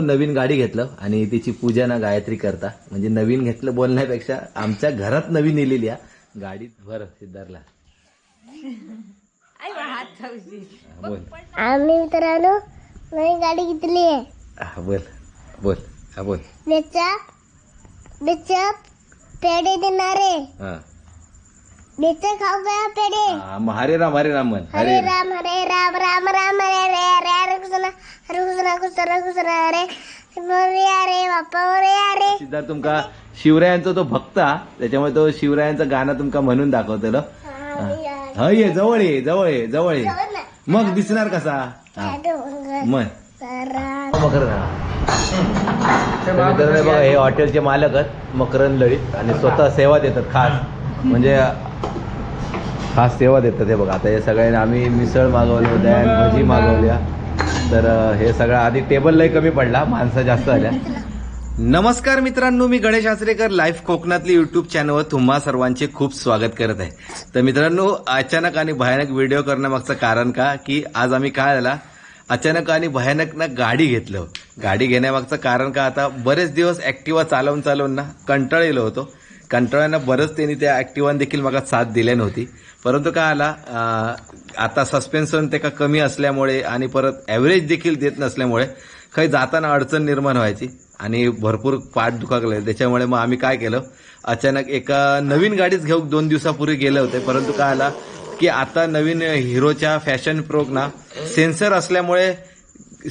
नवीन गाडी घेतलं आणि तिची पूजा ना गायत्री करता. म्हणजे नवीन घेतलं बोलण्यापेक्षा आमच्या घरात नवीन इलेली आहे गाडी बरं सिद्धार्थला बोल. आम्ही मित्रांनो नवीन गाडी घेतली आहे. हा, बोल. बोल. हा बोल. त्याच्या त्याच्या पेढे देणारे. हा. खाऊ गया हा, मग हरे राम हरे राम म्हण हरे हरे राम हरे राम राम राम हरे हरे हरे हरे कृष्ण हरे कृष्ण कृष्ण कृष्ण हरे मोरे हरे बाप्पा मोरे हरे सिद्धार्थ तुमका शिवरायांचा तो भक्त हा. त्याच्यामुळे तो शिवरायांचं गाणं तुमका म्हणून दाखवतो हा ये जवळ ये जवळ ये जवळ ये. मग दिसणार कसा? हा. मग. मकर बघा हे हॉटेलचे मालक आहेत मकरन लळीत आणि स्वतः सेवा देतात खास. म्हणजे खास सेवा देतात हे बघा. आता हे सगळ्यांनी आम्ही मिसळ मागवली दयान भजी मागवल्या. तर हे सगळं आधी टेबल लय कमी पडला माणसं जास्त आल्या. नमस्कार मित्रांनो मी गणेश आचरेकर लाईव्ह कोकणातली युट्यूब चॅनलवर तुम्हा सर्वांचे खूप स्वागत करत आहे. तर मित्रांनो अचानक आणि भयानक व्हिडिओ करण्यामागचं कारण का? की आज आम्ही काय झाला अचानक आणि भयानक ना गाडी घेतलं. गाडी घेण्यामागचं कारण का? आता बरेच दिवस ऍक्टिवा चालवून चालवून ना कंटाळलेलो होतो. कंटाळ्यानं बरंच त्यांनी त्या ऍक्टिवान देखील मला साथ दिली नव्हती. परंतु काय आला आता सस्पेन्शन ते का कमी असल्यामुळे आणि परत ॲव्हरेज देखील देत नसल्यामुळे काही जाताना अडचण निर्माण व्हायची आणि भरपूर पाठ दुखागले त्याच्यामुळे मग आम्ही काय केलं अचानक एका नवीन गाडीच घेऊ दोन दिवसापूर्वी गेले होते. परंतु काय आला की आता नवीन हिरोच्या फॅशन प्रोगना सेन्सर असल्यामुळे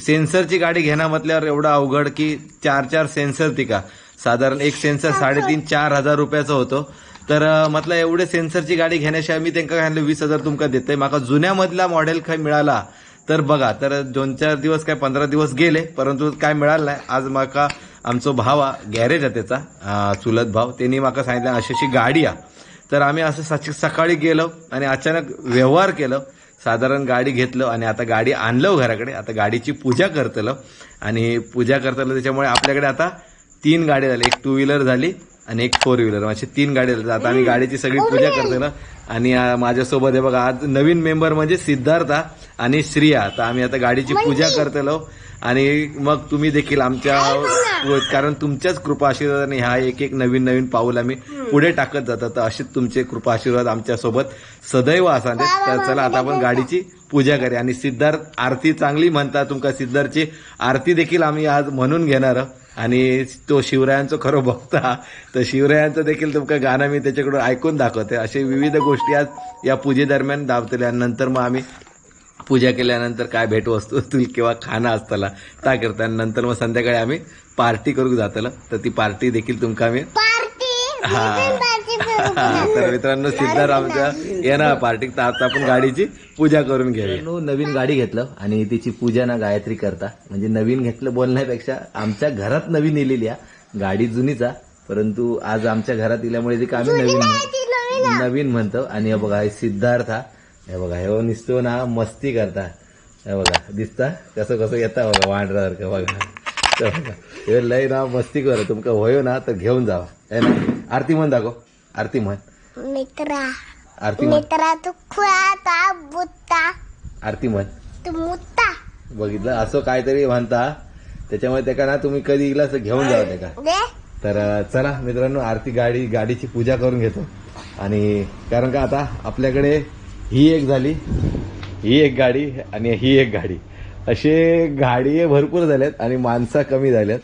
सेन्सरची गाडी घेणं म्हटल्यावर एवढं अवघड की चार चार सेन्सर ती का साधारण एक सेन्सर साडेतीन चार हजार रुपयाचं होतं. तर म्हटलं एवढे सेन्सरची गाडी घेण्याशिवाय मी त्यांना म्हणलं वीस हजार तुमका देते माका जुन्यामधला मॉडेल काय मिळाला तर बघा. तर दोन चार दिवस काय पंधरा दिवस गेले परंतु काय मिळालं नाही. आज माका आमचो भावा गॅरेज आहे त्याचा चुलत भाव. त्यांनी माका सांगितलं अशी अशी गाडी आहे तर आम्ही असं सच- सकाळी गेलो आणि अचानक व्यवहार केलं. साधारण गाडी घेतलं आणि आता गाडी आणलं घराकडे. आता गाडीची पूजा करतलं. आणि पूजा करतलं त्याच्यामुळे आपल्याकडे आता तीन गाड्या झाल्या एक टू व्हीलर झाली आणि एक फोर व्हीलर अशी तीन गाड्या झाल्या आता आम्ही गाडीची सगळी पूजा करतलं आणि अं, माझ्यासोबत हे बघा आज नवीन मेंबर म्हणजे सिद्धार्था आणि श्रिया. तर आम्ही आता गाडीची पूजा करतलो आणि मग तुम्ही देखील आमच्या कारण तुमच्याच कृपा आशीर्वादाने ह्या एक एक नवीन नवीन पाऊल आम्ही पुढे टाकत जातात तर अशीच तुमचे कृपा आशीर्वाद आमच्यासोबत सदैव असा तर चला आता आपण गाडीची पूजा करूया. आणि सिद्धार्थ आरती चांगली म्हणता तुमका. सिद्धार्थची आरती देखील आम्ही आज म्हणून घेणार आहोत. आणि तो शिवरायांचं खरं बघता तर शिवरायांचं देखील तुमका गाणं मी त्याच्याकडून ऐकून दाखवते. असे विविध गोष्टी आज या पूजेदरम्यान दावतल्या नंतर मग आम्ही पूजा केल्यानंतर काय भेटवस्तू असतील किंवा खाणं असताना त्या करता नंतर मग संध्याकाळी आम्ही पार्टी करूक जातलं. तर ती पार्टी देखील तुमका आम्ही हा. तर मित्रांनो सिद्धार्थ आमच्या येणार पार्टीत तर आता आपण गाडीची पूजा करून घेऊया. नवीन गाडी घेतलं आणि तिची पूजा ना गायत्री करता. म्हणजे नवीन घेतलं बोलण्यापेक्षा आमच्या घरात नवीन इलेली आहे. गाडी जुनीच आहे परंतु आज आमच्या घरात इल्यामुळे ती का आम्ही नवीन नवीन म्हणतो. आणि हे बघा हे सिद्धार्थ हा हे बघा हे निसतो ना मस्ती करता. हे बघा दिसता? कसं कसं येता बघा वांढरासारखं बघा. हे लय ना मस्ती कर तुमका होयो ना तर घेऊन जावा. है ना आरती म्हण दाखव. आरती म्हण. मित्रा. आरती म्हण. मित्रा तू खुळाचा बुत्ता आरती म्हण. तू मुत्ता. बघितलं? असं काहीतरी म्हणता. त्याच्यामुळे त्याका ना तुम्ही कधी इला असं घेऊन जावा त्याका दे. तर चला मित्रांनो आरती गाडी गाडीची पूजा करून घेतो. आणि कारण का आता आपल्याकडे ही एक झाली. ही एक गाडी आणि ही एक गाडी. असे गाडी भरपूर झाल्यात आणि माणसं कमी झाल्यात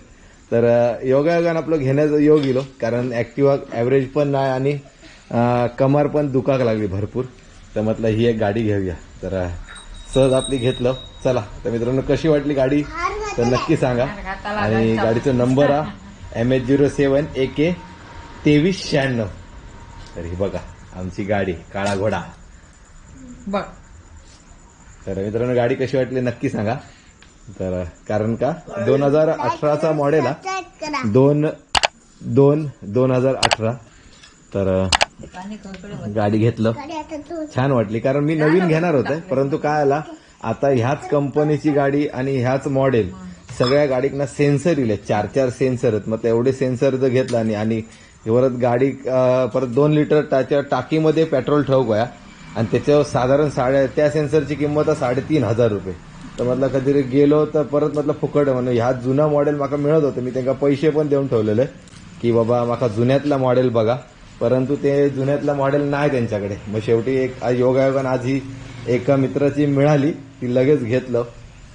तर योगायोगानं आपलं घेण्याचं योग गेलो कारण ॲक्टिवा ॲव्हरेज पण नाही आणि कमर पण दुखाक लागली भरपूर. तर म्हटलं ही एक गाडी घेऊया. तर सहज आपली घेतलं. चला तर मित्रांनो कशी वाटली गाडी? तर नक्की सांगा. आणि गाडीचा नंबर हा M H zero seven A K तेवीस शहाण्णव. तर ही बघा आमची गाडी काळा घोडा बघ. तर मित्रांनो गाडी कशी वाटली नक्की सांगा. तर कारण का दोन हजार अठराचा मॉडेल हा. दोन दोन दोन हजार अठरा. तर गाडी घेतलं. छान वाटली. कारण मी नवीन घेणार होते परंतु काय आला आता ह्याच कंपनीची गाडी आणि ह्याच मॉडेल सगळ्या गाडीतना सेन्सर इले चार चार सेन्सर आहेत. मग एवढे सेन्सर जर घेतला आणि परत गाडी परत दोन लिटर त्याच्या टाकीमध्ये पेट्रोल ठेवू गया आणि त्याच्यावर साधारण साडे त्या सेन्सरची किंमत साडेतीन हजार रुपये. तर म्हटलं कधी गेलो तर परत म्हटलं फुकट म्हणून. ह्या जुना मॉडेल माका मिळत होतं. मी त्यांना पैसे पण देऊन ठेवलेले. की बाबा माका जुन्यातला मॉडेल बघा. परंतु ते जुन्यातला मॉडेल नाही त्यांच्याकडे. मग शेवटी एक योगायोगानं आज ही एका मित्राची मिळाली. ती लगेच घेतलं.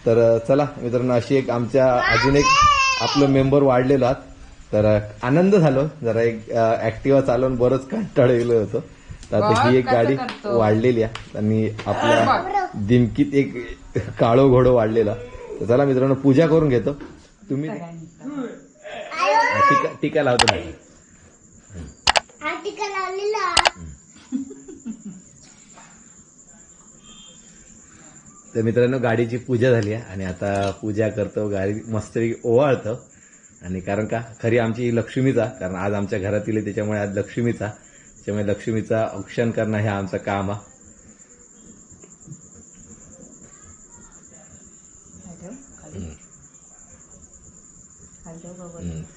तर चला मित्रांनो अशी एक आमच्या अजून एक आपलं मेंबर वाढलेलो आहात. तर आनंद झालो. जरा एक ऍक्टिव्हा चालवून बरंच कंटाळलेलो होतं. तर आता ही एक गाडी? वाढलेली आहे. आणि आपल्या दिमकीत एक काळो घोडो वाढलेला. तर चला मित्रांनो पूजा करून घेतो. तुम्ही टीका टीका लावतो नाही तर मित्रांनो गाडीची पूजा झाली आहे. आणि आता पूजा करतो गाडी मस्तपैकी ओवाळतो. आणि कारण का खरी आमची लक्ष्मीचा कारण आज आमच्या घरातील आहे, त्याच्यामुळे आज लक्ष्मीचा त्याच्यामुळे लक्ष्मीचा औक्षण करणं हे आमचं काम आहे.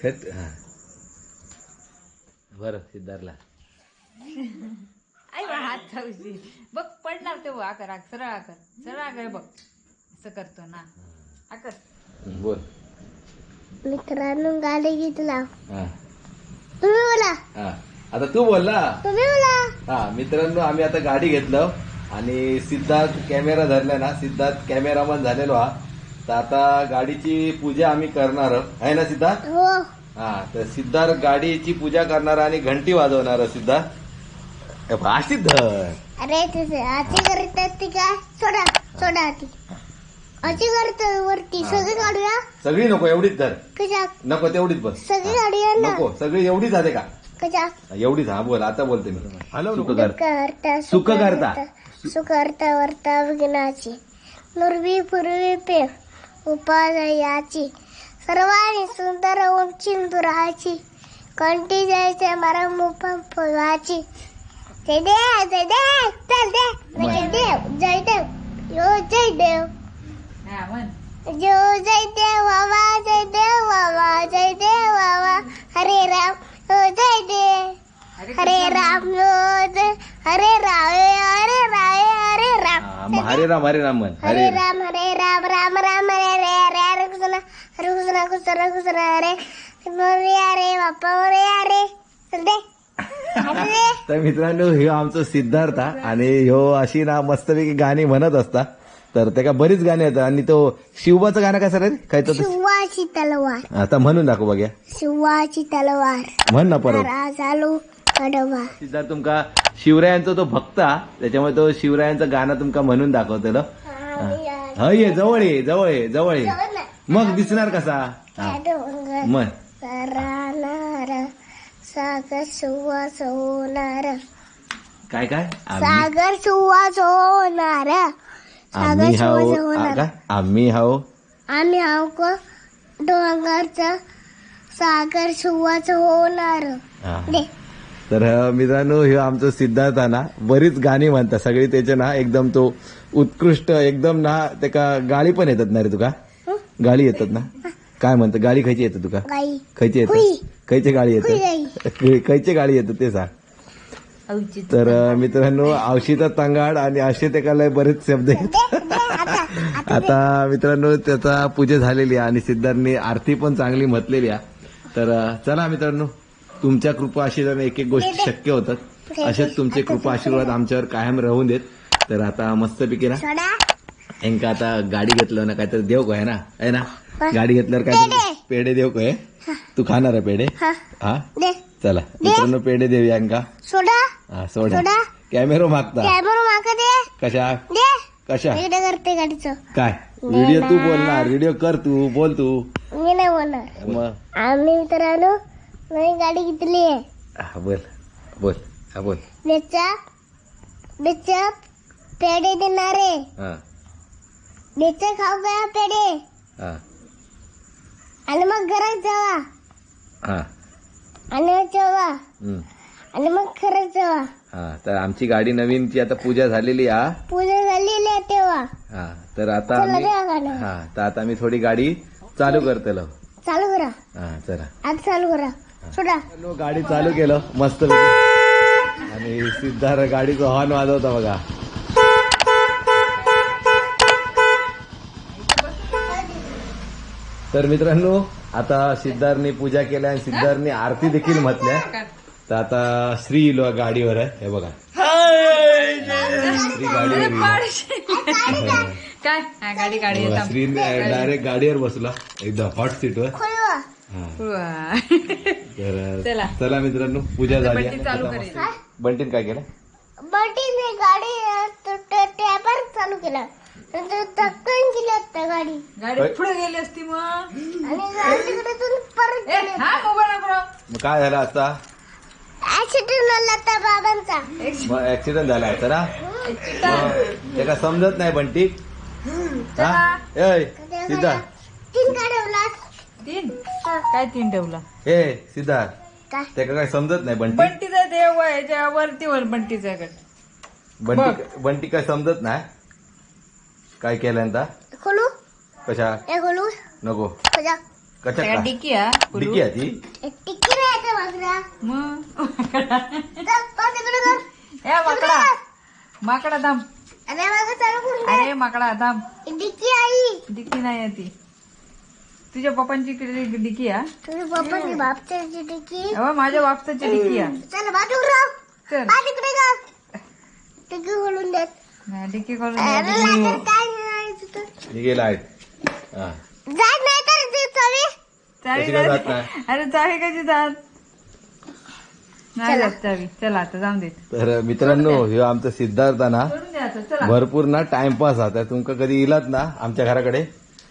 खत- हा. बरं सिद्धार्थला. आई बा हात थावशी बघ पडणार ते आकर आक सरळ आकर. सरळ आकर बघ. असं करतो ना. आकर. बोल. मित्रांनो गाडी घेतला. हा. तुम्ही बोला. हा. आता तू बोल ना. तुम्ही बोला. हा मित्रांनो आम्ही आता गाडी घेतलं आणि सिद्धार्थ कॅमेरा धरलाय ना सिद्धार्थ कॅमेरामन झालेलो हा. तर आता गाडीची पूजा आम्ही करणार आहे ना सिद्धार्थ? हो. हा तर सिद्धार्थ गाडीची पूजा करणार आणि घंटी वाजवणार सिद्धार्थ. बा, सिद्धार्थ. अरे आजी करतात ती काय सोडा सोडा आजी करतात वरती. सगळी काढूया? सगळी नको एवढीच धर. कशा नको तेवढीच बस. सगळी काढूया ना? नको सगळी एवढीच आहे का? कशा? एवढीच हा बोल आता बोलते मी. हॅलो. नको दुःख हरता सुख करता. सुख हरता वर्ता विघ्नाची. नुरवी पूर्वी पे उपादयाची सर्वांनी सुंदर उंची दुराची कंठी जायचे मरा मुपम फुलाची. जय देव जय देव चल दे. जय देव जय देव. यो जय देव. हा म्हण. जो जय देव बाबा जय देव बाबा जय देव बाबा हरे राम. हरे राम. हरे राम हरे राम हरे राम. हरे राम हरे राम म्हण. हरे राम हरे राम राम राम हरे हरे हरे हरे कृष्ण. हरे कृष्ण कृष्ण हरे कृष्ण हरे. मोरया रे बाप्पा मोरया रे दे. हरे तर मित्रांनो ह्यो आमचं सिद्धार्थ हा. आणि ह्यो अशी ना मस्तपैकी गाणी म्हणत असता. तर त्या बरीच गाणी येतात आणि तो शिवबाचं गाणं कसं रे काय तर शिवाची तलवार. आता म्हणून दाखव बघ्या. शिवाची तलवार. म्हण ना परत. हरा चालू. कडवा सिद्धार्थ तुमका शिवरायांचा तो भक्त हा. त्याच्यामुळे तो शिवरायांचं गाणं तुमका म्हणून दाखवतेलं. हा ये जवळ ये जवळ ये जवळ ये. मग दिसणार कसा? हा. राहणार सागर सुवास होणार काय काय? आम्ही सागर सुवास होणार सागर आम्ही हाव सुवास आ, होणार काय? आम्ही हाव आम्ही हाव को डोंगरचा सागर सुवास होणार हा. दे. तर मित्रांनो हे आमचं सिद्धार्थ ना बरीच गाणी म्हणतात. सगळी त्याचे ना एकदम तो उत्कृष्ट एकदम ना त्याका गाळी पण येतात ना रे तुका? गाळी येतात ना? काय म्हणतं? गाडी खायची येतं तुका? खायची. येतं? खायची हुई येतं खायची गाडी येतं ते सांग. तर मित्रांनो आवशीचा तांगाड आणि असे ते लय बरेच शब्द दे आता मित्रांनो त्याचा पूजा झालेली आहे आणि सिद्धार्थने आरती पण चांगली म्हटलेली आहे. तर चला मित्रांनो. तुमच्या कृपा आशीर्वाद एक एक गोष्टी शक्य होतात. असेच तुमचे कृपा आशीर्वाद आमच्यावर कायम राहून देत. तर आता मस्तपैकी ना यांका आता गाडी घेतलं ना काहीतरी देव काय ना? आहे ना? गाडी घेतल्यावर काय पेढे. देव काय? तू खाणार आहे पेढे? हा. चला. मित्रांनो पेढे देऊ यांका सोडा. हा सोडा. सोडा. कॅमेरो मागता. कॅमेरा दे. कशा? कशा? करते गाडीचं. काय? व्हिडिओ तू बोलणार. व्हिडिओ कर तू. बोल तू. मी नाही बोलणार. मग? आम्ही मित्रांनो नवी गाडी घेतली आहे. हा, बोल बोल हा बोल. बेचा बेचा पेढे देणारे हा. बेचा खाऊ गया पेढे? हा. आणि मग घरात जावा. हा. आणि जेवा. हम्म. आणि मग खरंच जेवा. हा तर आमची गाडी नवीनची आता पूजा झालेली हा. पूजा झालेली आहे तेव्हा. हा तर आता चला आम्ही द्या गाणं हा तर आता आम्ही थोडी गाडी चालू करतेलो. चालू करा. हा चला. आज चालू करा. सोडा. गाडी चालू केलं मस्त आणि सिद्धार्थ गाडीचं हॉर्न वाजवता बघा. तर मित्रांनो आता सिद्धार्थने पूजा केल्या आणि सिद्धार्थने आरती देखील म्हटल्या तर आता श्री लो- गाडीवर आहे. हे बघा. श्री गाडीवर. काय? गाडी गाडी श्री डायरेक्ट गाडीवर बसला. एकदम हॉट सीटवर हा. तर चला. चला मित्रांनो पूजा झाली बंटीन काय केलं? बटीने गाडी टॅपर चालू केला. नंतर धक्कन केली आता गाडी. गाडी पुढे गेली असती मग. आणि तिकडे परत हा मोबाईल मग काय झालं आता? ऍक्सिडेंट झाला त्या बाबांचा. मग ऍक्सिडेंट झाला आहे तर हा? मग ते का समजत नाही बंटी. हा? ए सिद्धार्थ तीन गाड्या तीन? काय तीन ठेवला? हे सिद्धार्थ काय? ते काय समजत नाही बंटी? बंटीचा देव आहे याच्या वरती वर बंटीचा गट. बंटी बंटी काय समजत नाही? काय केल्यानंतर? खोलू? कशा? हे खोलू? नको. खोजा कशा त्या का? डिक्की हा डिकी आहे ती? एक टिक्की नाही येते माझ्या मग तिकडे कर ए माकडा माकडा थांब. अरे माझं चालू करून अरे माकडा थांब. दे डिक्की आई डिक्की नाही आहे ती. तुझ्या पप्पांची हा. तुझ्या बापची टिक्की अहो माझ्या बापसाची डिक्की हा चल बाजूला राह चल. आ तिकडे का टिक्की खोलून देत. डिक्की करून अरे. लागेल काय गेला आहे. जात नाही तर ते चवी. चावी कशी काय जात- जात. नाही? अरे चावी कशी जात? नाही जात चावी. चला आता जाऊन देत तर मित्रांनो हे आमचं सिद्धार्थ आहे ना करून द्या आता चला. भरपूर ना टाइमपास आता. तुमका कधी इलात ना आमच्या घराकडे?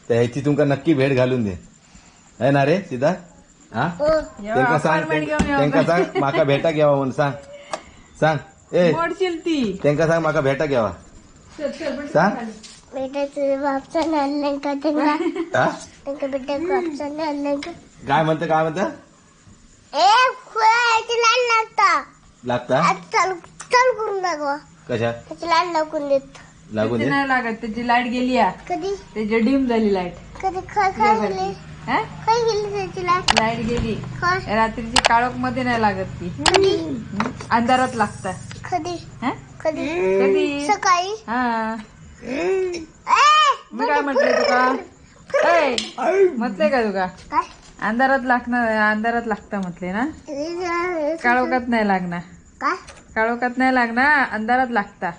तर ह्याची तुमका नक्की भेट घालून दे. है ना रे सिद्धार्थ? हा? हो. त्यांका सांग. त्यांका सांग माका भेटा घ्यावा म्हणून सांग. सांग. ए. मोडशील ती. त्यांका सांग माका भेटा घ्यावा. सांग. त्यांना? हा? काय म्हणतं काय म्हणतं? लागता. लागता? आज चालू चालू करून दाखवा. कशा? लाल लागून देत. त्याची दे. नाही लागत त्याची लाइट गेली या कधी? त्याची डिम झाली लाइट. कधी? काय काय गेली. त्याची लाइट. गेली. रात्रीची काळोखमध्ये नाही लागत ती. कधी? अंधारात लागतात कधी? हं? कधी? कधी? सकाळी? हा. ए, मी काय म्हटलं तुका? ऐ, म्हटलंय का तुका? काय? अंधारात लागणार अंधारात लागतं म्हटले ना? काळोखात नाही लागणार. काय? काळोखात नाही लागणार अंधारात लागता.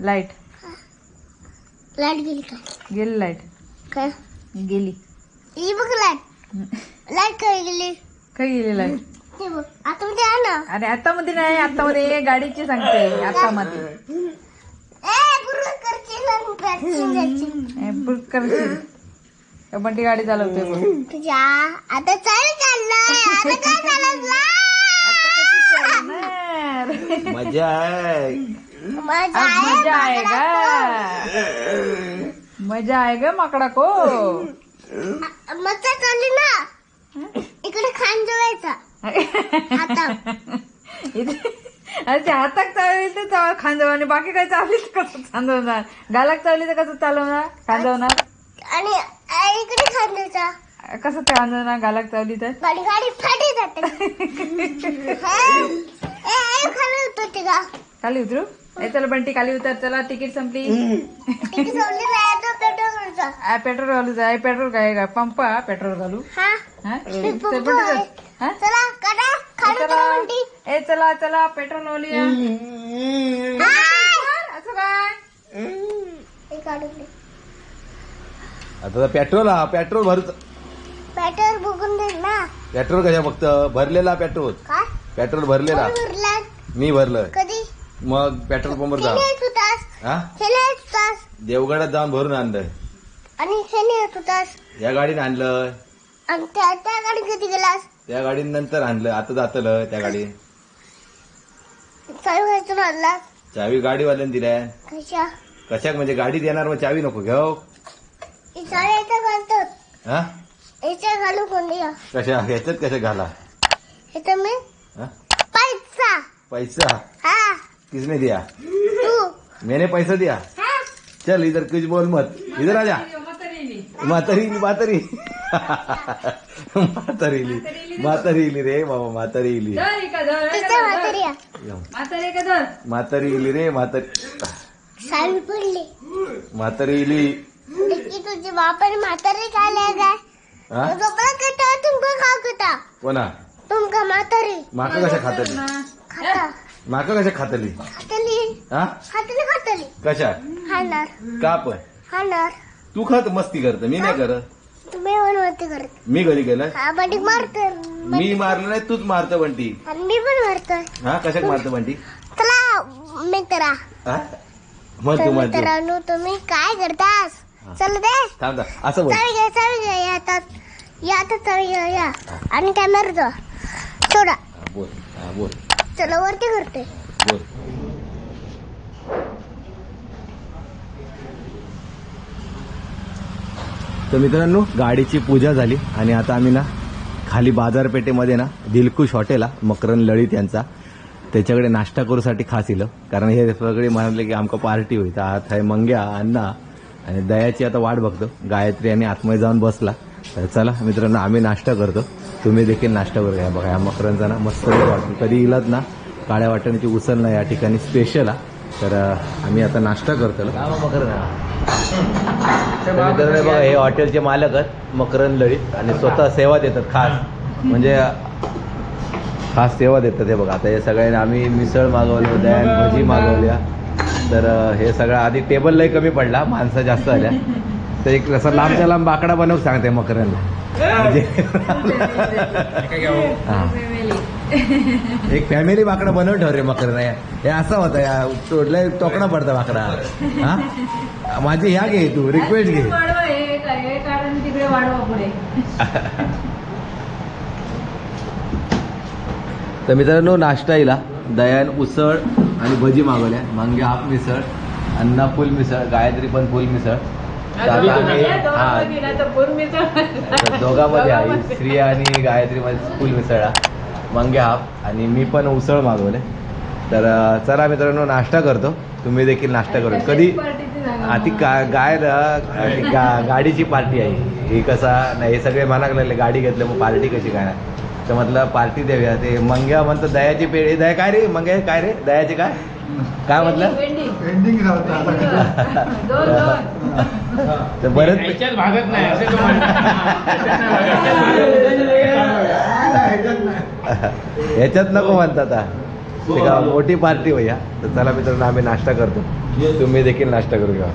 लाइट. लाइट गेली काय गेली लाइट. काय? गेली. ही बघ लाइट. लाइट काय गेली? काय गेली लाइट? ते बघ आता मध्ये आहे ना. अरे आता मध्ये नाही आता मध्ये गाडीची सांगते आता मध्ये. करशील ए, बंटी गाडी चालवते बघ. तुझ्या आता चाल चाललंय आता काय? मजा आहे. आज मजा आहे का? मजा आहे ग माकडा को मजा चालली ना? इकडे खान जवायचा ते हाताक चालली तर चाव खांदवणार बाकी काय चालली तर कसं चालवणार गालाक चालली तर कसं चालवणार? खांदवणार आणि इकडे खान द्यायचा कसं खांदवणार गालाक चालली तर? गाडी गाडी फाटी जाते. हा? खाली उतरू? ए चला बंटी खाली उतर. चला तिकीट संपली. किती सोडली नाही आता पेट्रोल. आ, पेट्रोल घालू जाय पेट्रोल काय का पंप हा, पेट्रोल घालू. हा. हा? चल, पंप बंटी, आहे. चल. हा? चला काढा खाली चला. उतरा म्हणती ए चला चला पेट्रोल घालूया असं काय? हे काढून दे. आता पेट्रोल हा पेट्रोल भर पेट्रोल बघून दे ना. पेट्रोल कशा फक्त? भरलेला पेट्रोल. काय? पेट्रोल भरलेला. कोण भरला? मी भरलं कधी? मग पेट्रोल पंपवर जा. होतास. हा? होतास. देवगडात जाऊन भरून आणलं आणि खेळ येत होतास. या गाडीने आणलं आणि त्या त्या गाडी कधी गेलास? त्या गाडीने नंतर आणलं आता जातलं त्या गाडी. चालू व्हायचं म्हणला. चावी गाडीवाल्याने दिल्या कशा? कशाक? म्हणजे गाडी देणार मग चावी नको घेऊ. याचा घालतात. हा? घालू कोण कशा? ह्याच्यात कशा घाला? याचा मी. हा? पैसा. पैसा? हा. किसने दिया? तू मैंने पैसा दिया। हा। चल इधर कुछ बोल मत। इधर आ जा। म्हातारीली म्हातारी म्हातारीली म्हातारीली रे। बाबा म्हातारी आहे. म्हातारे म्हातारीली रे म्हातारी म्हातारीली की तुझे बापाने म्हातारी करता कोणा? तुमका म्हातारी. माका कशा खातली खाता. माका कशा खातली? खातली. हा? खातली खातली. कशा? खाणार. का पण? खाणार. तू खात मस्ती करत मी नाही करत. तुम्ही वनवरती करत. मी घरी गेलं बंटी मारतोय मी मारलं नाही तूच मारतो बंटी. आणि मी पण मारतोय हा कशाक मारतो बंटी? चला मित्रा. हा? मग तू मित्रांनो तुम्ही काय करतास? चल दे. थांब. असं चावी घ्या या या चावी आणि कॅमेरा सोडा. बोल. बोल. चला वरती करते. तर मित्रांनो गाडीची पूजा झाली आणि आता आम्ही ना खाली बाजारपेठेमध्ये ना दिलखुश हॉटेल हा, मकरन लळित यांचा. त्याच्याकडे नाश्ता करूसाठी खास इलं. कारण हे सगळे म्हणाले की आमका पार्टी होईल तर आता मंग्या अण्णा आणि दयाची आता वाट बघतो. गायत्री आणि आतमध्ये जाऊन बसला. तर चला मित्रांनो आम्ही नाश्ता करतो. तुम्ही देखील नाश्ता करू घ्या. बघा या मकरांचा ना मस्त वाटतो कधी इलाच ना काळ्या वाटण्याची उसळ ना या ठिकाणी स्पेशल हा तर आम्ही आता नाश्ता करतो. मकर बघा हे हॉटेलचे मालक आहेत मकरन लळीत आणि स्वतः सेवा देतात खास. म्हणजे खास सेवा देतात हे बघा. आता हे सगळ्यांनी आम्ही मिसळ मागवलं दयान भजी मागवल्या. तर हे सगळं आधी टेबल लई कमी पडला माणसं जास्त आल्या. तर एक असं लांबच्या लांब बाकडा बनवून सांगते मकरनला म्हणजे हा. एक फॅमिली बाकडा बनवून ठेव रे मकर हे असं होतं या तोडलंय टोकणा पडतं बाकडा हा? माझी ह्या घे तू रिक्वेस्ट घे. तर मित्रांनो नाश्ता येईल दयान उसळ आणि भजी मागवल्या. मांगे हाफ मिसळ अण्णा फुल मिसळ गायत्री पण फुल मिसळ. हा. दोघांमध्ये आहे श्री आणि गायत्री मध्ये फुल मिसळा मंगे हाफ. आणि मी पण उसळ मागवले. तर चला मित्रांनो नाश्ता करतो. तुम्ही देखील नाश्ता करू कधी ती का गाय गाडीची पार्टी आहे. ही कसा नाही हे सगळे लागले. गाडी घेतलं मग पार्टी कशी काय? तर म्हटलं पार्टी देऊया. ते मंग्या म्हणतो दयाची पेढी दया काय रे? मंग्या काय रे? दयाची काय? काय म्हटलं? दोन तर बरंच याच्यात भागत नाही असे तो ह्याच्यात नको म्हणतात आता. ते का मोठी पार्टी होया तर चला मित्रांनो आम्ही नाश्ता करतो. तुम्ही देखील नाश्ता करू घ्या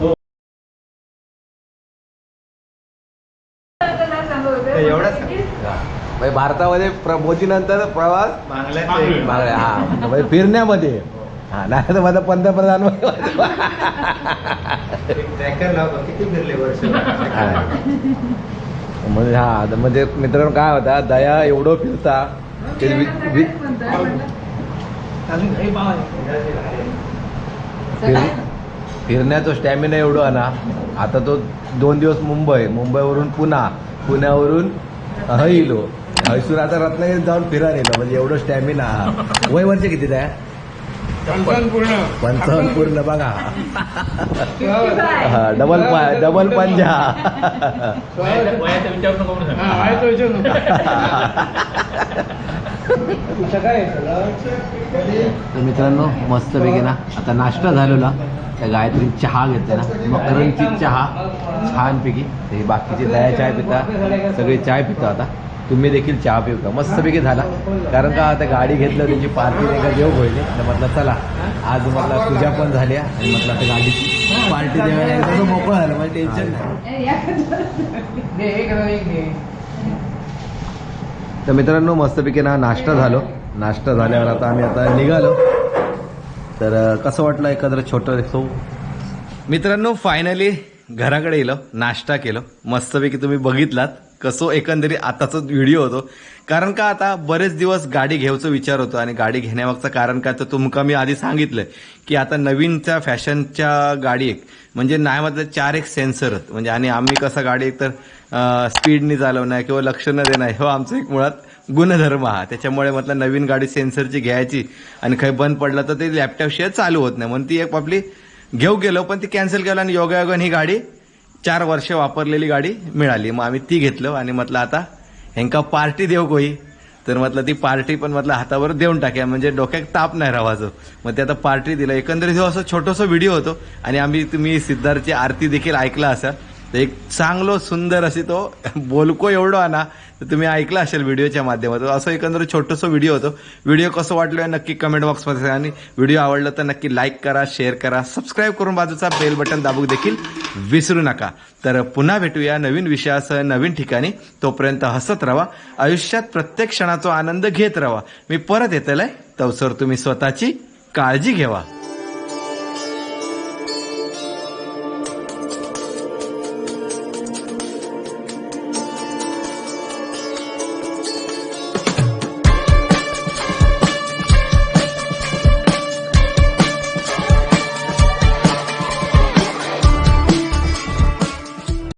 म्हणजे भारतामध्ये प्र- मोदीनंतर प्रवास हा. म्हणजे फिरण्यामध्ये. हा नाही तर माझा पंतप्रधान ट्रॅकर लावतो किती फिरले वर्ष? हा. म्हणजे हा म्हणजे मित्रांनो काय होता दया एवढं फिरता ते फिरण्याचं स्टॅमिना एवढं आहे ना आता तो दोन दिवस मुंबई मुंबईवरून पुणा पुण्यावरून हैलो हैसून आता रत्नागिरीत जाऊन फिरा नेलं म्हणजे एवढं स्टॅमिना वय वर्ष किती आहे पूर्ण. पंचावन्न पूर्ण बघा. हा, डबल पा डबल पंजा. मित्रांनो मस्त पैकी ना आता नाश्ता झालेला. त्या गायत्री चहा घेतला ना मकरंची चहा छानपैकी. ते बाकीचे दया चाय पिता सगळे चाय पितो आता. तुम्ही देखील चहा पिऊ का? मस्तपैकी झाला. कारण का आता गाडी घेतलं त्यांची पार्टी नाही का देव होईल तर म्हटलं चला आज म्हटलं तुझ्या पण झाल्या आणि म्हटलं आता गाडीची पार्टी द्यायला मोकळं झालं म्हणजे टेन्शन नाही. तर मित्रांनो मस्तपैकी ना नाश्ता झालो. नाश्ता झाल्यावर आता आम्ही आता निघालो. तर कसं वाटलं एखादं छोटं सो मित्रांनो फायनली घराकडे येलो नाश्ता केलो. मस्तपैकी तुम्ही बघितलात. कसं एकंदरीत आताचा व्हिडिओ होतो. कारण का आता बरेच दिवस गाडी घ्यायचा विचार होतो आणि गाडी घेण्यामागचं कारण काय तर तुमका मी आधी सांगितलंय की आता नवीनच्या फॅशनच्या गाडी एक म्हणजे नाही म्हटलं चार एक सेन्सर म्हणजे आणि आम्ही कसं गाडी एक तर स्पीडनी चालवणं किंवा लक्ष न देणं हो आमचं एक मुळात गुणधर्म हा. त्याच्यामुळे म्हटलं नवीन गाडी सेन्सरची घ्यायची आणि काही बंद पडलं तर ते लॅपटॉपशिवाय चालू होत नाही. म्हणून ती एक आपली घेऊ गेलो पण ती कॅन्सल केलं आणि योगायोगाने ही गाडी चार वर्ष वापरलेली गाडी मिळाली. मग आम्ही ती घेतलो आणि म्हटलं आता ह्यांका पार्टी देऊ कोई. तर म्हटलं ती पार्टी पण म्हटलं हातावर देऊन टाक्या. म्हणजे डोक्यात ताप नाही राहायचं मग ते आता पार्टी दिलं. एकंदरीत हो असं छोटंसं व्हिडिओ होतो. आणि आम्ही तुम्ही सिद्धार्थची आरती देखील ऐकला असाल. एक चांगलो सुंदर असे तो बोलको एवढो ना तर तुम्ही ऐकला असेल व्हिडिओच्या माध्यमातून. असं एकंदर छोटंसं व्हिडिओ होतो. व्हिडिओ कसं वाटलं नक्की कमेंट बॉक्समध्ये आणि व्हिडिओ आवडला तर नक्की लाईक करा शेअर करा सबस्क्राईब करून बाजूचा बेल बटन दाबू देखील विसरू नका. तर पुन्हा भेटूया नवीन विषयासह नवीन ठिकाणी. तोपर्यंत हसत राहा आयुष्यात प्रत्येक क्षणाचा आनंद घेत राहा मी परत येतलंय. तवसर तुम्ही स्वतःची काळजी घेवा.